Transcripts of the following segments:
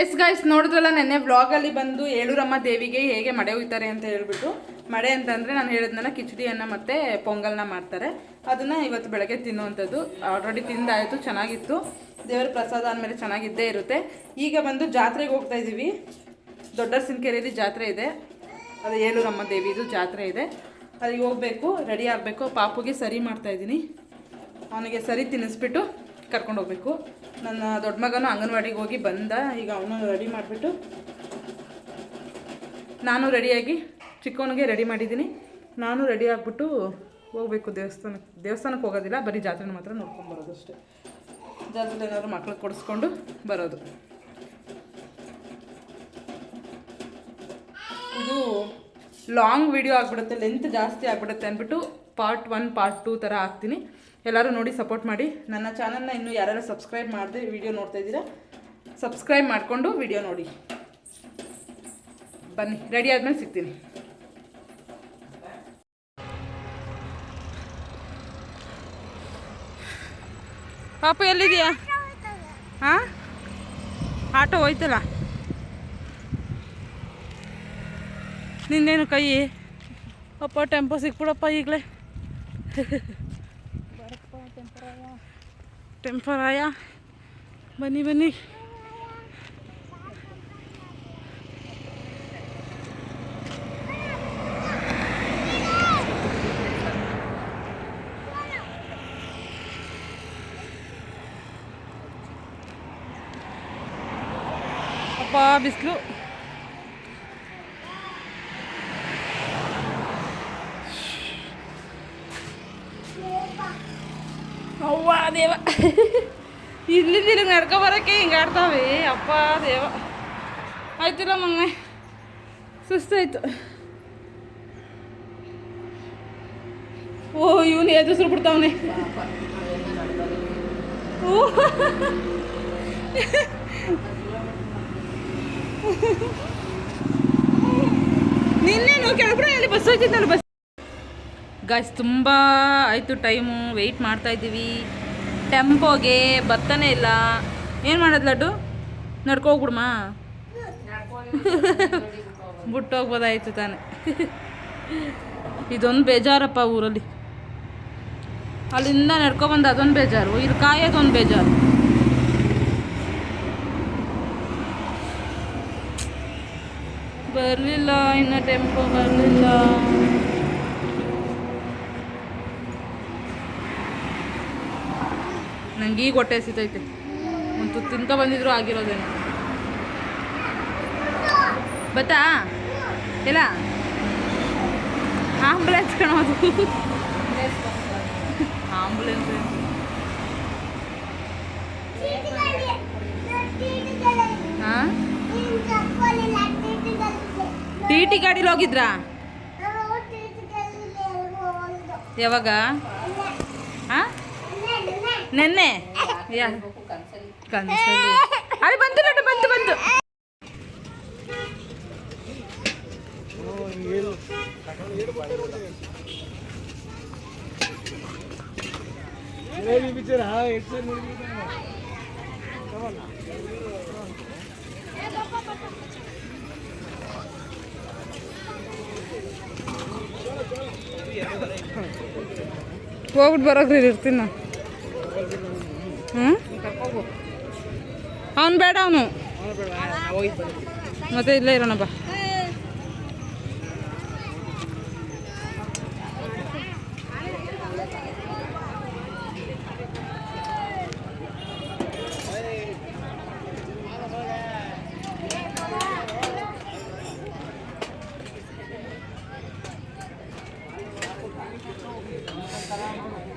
Yes guys ನೋಡಿದ್ರಲ್ಲ ನೆನ್ನೆ ವ್ಲಾಗಲ್ಲಿ ಬಂದು ಏಳೂರಮ್ಮ ದೇವಿಗೆ ಹೇಗೆ ಮಡೆ ಹೋಗ್ತಾರೆ ಅಂತ ಹೇಳ್ಬಿಟ್ಟು. ಮಡೆ ಅಂತಂದರೆ ನಾನು ಹೇಳಿದ್ನಲ್ಲ, ಕಿಚಡಿಯನ್ನು ಮತ್ತು ಪೊಂಗಲ್ನ ಮಾಡ್ತಾರೆ. ಅದನ್ನು ಇವತ್ತು ಬೆಳಗ್ಗೆ ತಿನ್ನುವಂಥದ್ದು. ಆಲ್ರೆಡಿ ತಿಂದಾಯಿತು, ಚೆನ್ನಾಗಿತ್ತು. ದೇವರ ಪ್ರಸಾದ ಅಂದಮೇಲೆ ಚೆನ್ನಾಗಿದ್ದೇ ಇರುತ್ತೆ. ಈಗ ಬಂದು ಜಾತ್ರೆಗೆ ಹೋಗ್ತಾ ಇದ್ದೀವಿ ದೊಡ್ಡ ಸಿನ್ಕೆರೆಯಲ್ಲಿ ಜಾತ್ರೆ ಇದೆ. ಅದು ಏಳೂರಮ್ಮ ದೇವಿದು ಜಾತ್ರೆ ಇದೆ. ಅಲ್ಲಿಗೆ ಹೋಗಬೇಕು ರೆಡಿ ಆಗಬೇಕು. ಪಾಪುಗೆ ಸರಿ ಮಾಡ್ತಾ ಇದ್ದೀನಿ. ಅವನಿಗೆ ಸರಿ ತಿನ್ನಿಸ್ಬಿಟ್ಟು ಕರ್ಕೊಂಡು ಹೋಗ್ಬೇಕು ನನ್ನ ದೊಡ್ಡ ಮಗನೂ ಅಂಗನವಾಡಿಗೆ ಹೋಗಿ ಬಂದ, ಈಗ ಅವನು ರೆಡಿ ಮಾಡಿಬಿಟ್ಟು ನಾನು ರೆಡಿಯಾಗಿ ಚಿಕ್ಕವನಿಗೆ ರೆಡಿ ಮಾಡಿದ್ದೀನಿ. ನಾನು ರೆಡಿ ಆಗಿಬಿಟ್ಟು ಹೋಗಬೇಕು ದೇವಸ್ಥಾನಕ್ಕೆ ದೇವಸ್ಥಾನಕ್ಕೆ ಹೋಗೋದಿಲ್ಲ, ಬರೀ ಜಾತ್ರೆನ ಮಾತ್ರ ನೋಡ್ಕೊಂಡು ಅಷ್ಟೇ. ಜಾತ್ರೆ ಏನಾದರೂ ಮಕ್ಳಿಗೆ ಕೊಡಿಸ್ಕೊಂಡು ಬರೋದು. ಇದು ಲಾಂಗ್ ವಿಡಿಯೋ ಆಗಿಬಿಡುತ್ತೆ ಲೆಂತ್ ಜಾಸ್ತಿ ಆಗಿಬಿಡುತ್ತೆ ಅಂದ್ಬಿಟ್ಟು ಪಾರ್ಟ್ ಒನ್ ಪಾರ್ಟ್ ಟೂ ಥರ ಹಾಕ್ತೀನಿ. ಎಲ್ಲರೂ ನೋಡಿ ಸಪೋರ್ಟ್ ಮಾಡಿ. ನನ್ನ ಚಾನಲ್ನ ಇನ್ನೂ ಯಾರ್ಯಾರು ಸಬ್ಸ್ಕ್ರೈಬ್ ಮಾಡಿದೆ ವಿಡಿಯೋ ನೋಡ್ತಾ ಇದ್ದೀರಾ ಸಬ್ಸ್ಕ್ರೈಬ್ ಮಾಡಿಕೊಂಡು ವಿಡಿಯೋ ನೋಡಿ. ಬನ್ನಿ ರೆಡಿ ಆದಮೇಲೆ ಸಿಗ್ತೀನಿ. ಪಾಪ ಎಲ್ಲಿದೆಯಾ? ಹಾಂ? ಆಟೋ ಹೋಯ್ತಲ್ಲ? ನಿನ್ನೇನು ಕೈ? ಅಪ್ಪ ಟೆಂಪೋ ಸಿಕ್ಬಿಡಪ್ಪ ಈಗಲೇ. ಟೆಂಪರಾಯ ಬನ್ನಿ ಬನ್ನಿ ಅಪ್ಪ ಬಿಸಿಲು ದೇವ. ಇಲ್ಲಿ ತಿರುಗಿ ನಡ್ಕೊ ಬರೋಕ್ಕೆ ಹಿಂಗೆ ಆಡ್ತಾವೆ. ಅಪ್ಪ ದೇವ. ಆಯ್ತಿಲ್ಲ ಮೊನ್ನೆ ಸುಸ್ತಾಯ್ತು. ಓ, ಇವನು ಎದುರು ಬಿಡ್ತಾವನೆ. ಓ. ನಿನ್ನೇನು ಕೆಳಗಡೆ ಅಲ್ಲಿ ಬಸ್ ಹೋಗ್ತಿದ್ದಾನೆ ಬಸ್. ಗಾಯ್ಸ್ ತುಂಬ ಆಯಿತು ಟೈಮು. ವೆಯ್ಟ್ ಮಾಡ್ತಾ ಇದ್ದೀವಿ. ಟೆಂಪೋಗೆ ಬರ್ತಾನೆ ಇಲ್ಲ. ಏನು ಮಾಡೋದು ಲಡ್ಡು? ನಡ್ಕೊ ಬಿಟ್ಟೋಗ್ಬೋದಾಯ್ತು ತಾನೆ. ಇದೊಂದು ಬೇಜಾರಪ್ಪ ಊರಲ್ಲಿ. ಅಲ್ಲಿಂದ ನಡ್ಕೊಬಂದು ಅದೊಂದು ಬೇಜಾರು. ಇಲ್ಲಿ ಕಾಯೋದೊಂದು ಬೇಜಾರು. ಬರಲಿಲ್ಲ ಇನ್ನು ಟೆಂಪೋ ಬರಲಿಲ್ಲ. ನಂಗೆ ಈಗ ಹೊಟ್ಟೆ ಹಸಿತೈತೆ ಒಂದು ತಿನ್ಕೊ ಬಂದಿದ್ರು ಆಗಿರೋದೇನು. ಬತ್ತಾ? ಇಲ್ಲ ಆಂಬುಲೆನ್ಸ್ ಕಣೋದು ಆಂಬುಲೆನ್ಸ್ ಟಿ ಟಿ ಗಾಡೀಲಿ ಹೋಗಿದ್ರಾ? ಯಾವಾಗ? ನೆನ್ನೆ? ಅಲ್ಲಿ ಬಂತು ನೋಡಿ ಬಂತು ಬಂತು ಹೋಗ್ಬಿಟ್ಟು ಬರೋಕ್ರಿ ಇರ್ತೀನಿ ನಾನು. ಹ್ಞೂ ಅವನು ಬೇಡ ಅವನು. ಮತ್ತೆ ಇಲ್ಲೇ ಇರೋಣ ಬಾ.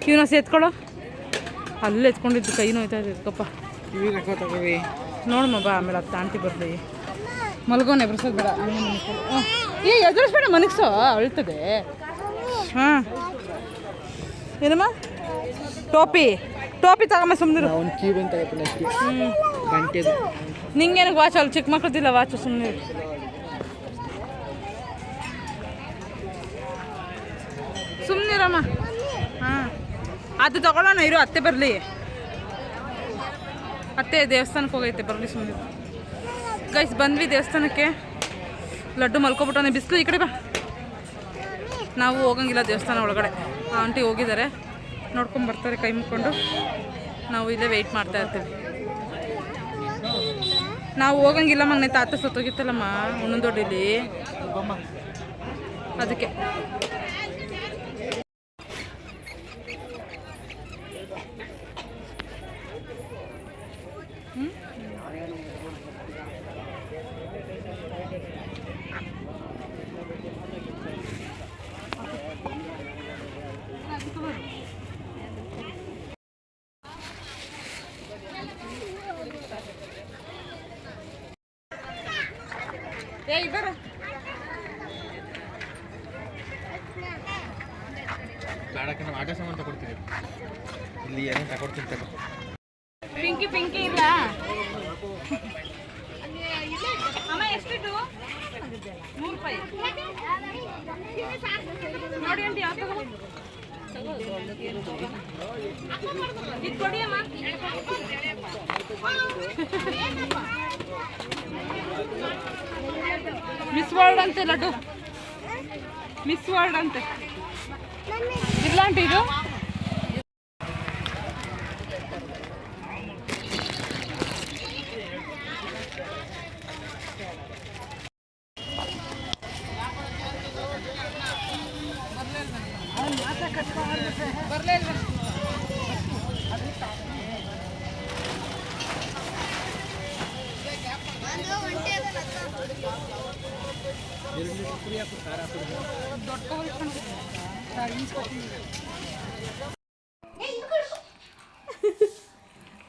ಇವನ ಎತ್ಕೊಳ್ಳೋ ಅಲ್ಲೇ ಎತ್ಕೊಂಡಿದ್ದು ಕೈ ನೋಯ್ತಾ ಇದೆ ಕಪ್ಪ ನೋಡಮ್ಮ ಬಾ ಆಮೇಲೆ ಅದು ತಾಂತಿ ಬರ್ಲಿ. ಮಲ್ಗೋನೆ ಎಬ್ರಿಸೋದು ಬೇಡ. ಏ ಎದುರಿಸ್ಬೇಡ ಮನಗ್ಸೋ ಅಳ್ತದೆ. ಹಾಂ. ಏನಮ್ಮ? ಟೋಪಿ. ಟೋಪಿ ತಗೊಂಬ ಸುಮ್ಮನೆ ನಿಂಗೇನಕ್ಕೆ ವಾಚ್ ಅಲ್ಲಿ ಚಿಕ್ಕ ಮಕ್ಳದಿಲ್ಲ ವಾಚು ಸುಮ್ಮನೆ ಸುಮ್ಮನಿರಮ್ಮ ಅದು ತಗೊಳ್ಳೋಣ ಇರೋ ಅತ್ತೆ ಬರಲಿ. ಅತ್ತೆ ದೇವಸ್ಥಾನಕ್ಕೆ ಹೋಗೈತೆ ಬರಲಿ ಸುಮ್ಮನೆ ಗೈಸ್ ಬಂದ್ವಿ ದೇವಸ್ಥಾನಕ್ಕೆ. ಲಡ್ಡು ಮಲ್ಕೊಬಿಟ್ಟವನೆ ಬಿಸಿಲು ಈ ಕಡೆ ಬಾ. ನಾವು ಹೋಗಂಗಿಲ್ಲ ದೇವಸ್ಥಾನ ಒಳಗಡೆ. ಆಂಟಿ ಹೋಗಿದ್ದಾರೆ. ನೋಡ್ಕೊಂಡು ಬರ್ತಾರೆ ಕೈ ಮುಕ್ಕೊಂಡು. ನಾವು ಇಲ್ಲೇ ವೆಯ್ಟ್ ಮಾಡ್ತಾ ಇರ್ತೀವಿ. ನಾವು ಹೋಗಂಗಿಲ್ಲ ಮಗನೆ ತಾತ ಸತ್ತೋಗಿತ್ತಲ್ಲಮ್ಮ ಒಂದೊಂದು ದೊಡ್ಡಿಲಿ. ಅದಕ್ಕೆ. ಏ ಇದ್ದಾರ ಬೇಡಕ್ಕೆ ನಾವು ಆಟ ಸಾಮಾನು ತಗೊಡ್ತೀವಿ. ಇಲ್ಲಿ ತಗೊಡ್ತೀನಿ ತಗೋ ಪಿಂಕಿ ಪಿಂಕಿ ಇಲ್ಲ. ಅಮ್ಮ ಎಷ್ಟಿಟ್ಟು ನೂರು ರೂಪಾಯಿ. ನೋಡಿ ಅಂತ ಯಾವ ತಗೋ. ಇದು ಕೊಡಿ ಅಮ್ಮ. ಮಿಸ್ ವರ್ಲ್ಡ್ ಅಂತೆ ಲಡ್ಡು ಮಿಸ್ ವರ್ಲ್ಡ್ ಅಂತೆ ಇಲ್ಲ ಆಂಟಿ ಇದು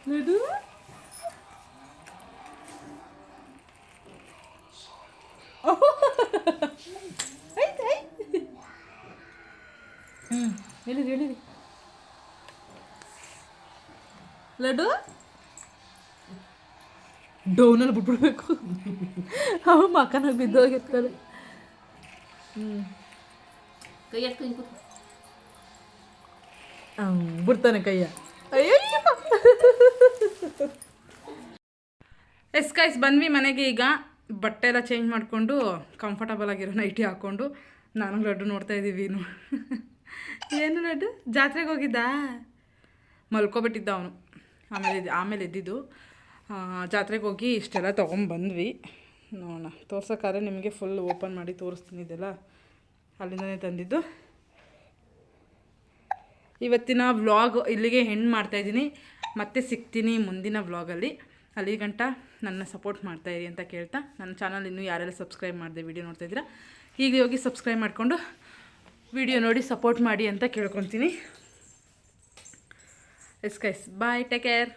ಲಡ್ಡು ಆಯ್ತು ಆಯ್ತು ಹ್ಞೂ ಹೇಳಿರಿ ಹೇಳಿರಿ ಲಡ್ಡು ಡೌನಲ್ಲಿ ಬಿಟ್ಬಿಡ್ಬೇಕು. ಅವ ಮಕ್ಕನಾಗ ಬಿದ್ದೋಗಿರ್ತಾರೆ. ಹ್ಞೂ ಕೈ ಬಿಡ್ತಾನೆ ಕೈಯ ಅಯ್ಯೋ ಎಸ್ ಗೈಸ್ ಬಂದ್ವಿ ಮನೆಗೆ ಈಗ. ಬಟ್ಟೆ ಎಲ್ಲ ಚೇಂಜ್ ಮಾಡಿಕೊಂಡು ಕಂಫರ್ಟಬಲ್ ಆಗಿರೋ ನೈಟಿ ಹಾಕ್ಕೊಂಡು ನಾನು ಲಡ್ಡು ನೋಡ್ತಾ ಇದ್ದೀವಿ ಇನ್ನು. ಏನು ಲಡ್ಡು? ಜಾತ್ರೆಗೆ ಹೋಗಿದ್ದಾ? ಮಲ್ಕೊಬಿಟ್ಟಿದ್ದ ಅವನು. ಆಮೇಲೆ ಆಮೇಲೆ ಎದ್ದಿದ್ದು ಜಾತ್ರೆಗೆ ಹೋಗಿ ಇಷ್ಟೆಲ್ಲ ತೊಗೊಂಬಂದ್ವಿ ನೋಡೋಣ. ತೋರ್ಸೋಕ್ಕಾದ್ರೆ ನಿಮಗೆ ಫುಲ್ ಓಪನ್ ಮಾಡಿ ತೋರಿಸ್ತೀನಿ ಇದೆಲ್ಲ. ಅಲ್ಲಿಂದನೇ ತಂದಿದ್ದು. ಇವತ್ತಿನ ವ್ಲಾಗ್ ಇಲ್ಲಿಗೆ ಹೆಣ್ಣು ಮಾಡ್ತಾಯಿದ್ದೀನಿ ಮತ್ತೆ ಸಿಗ್ತೀನಿ ಮುಂದಿನ ವ್ಲಾಗಲ್ಲಿ ಅಲ್ಲಿ. ಗಂಟ ನನ್ನ ಸಪೋರ್ಟ್ ಮಾಡ್ತಾಯಿರಿ ಅಂತ ಕೇಳ್ತಾ. ನನ್ನ ಚಾನಲ್ ಇನ್ನೂ ಯಾರೆಲ್ಲ ಸಬ್ಸ್ಕ್ರೈಬ್ ಮಾಡಿದೆ ವಿಡಿಯೋ ನೋಡ್ತಾ ಇದ್ದೀರಾ ಈಗ ಹೋಗಿ ಸಬ್ಸ್ಕ್ರೈಬ್ ಮಾಡಿಕೊಂಡು ವಿಡಿಯೋ ನೋಡಿ ಸಪೋರ್ಟ್ ಮಾಡಿ ಅಂತ ಕೇಳ್ಕೊತೀನಿ. Yes guys bye take care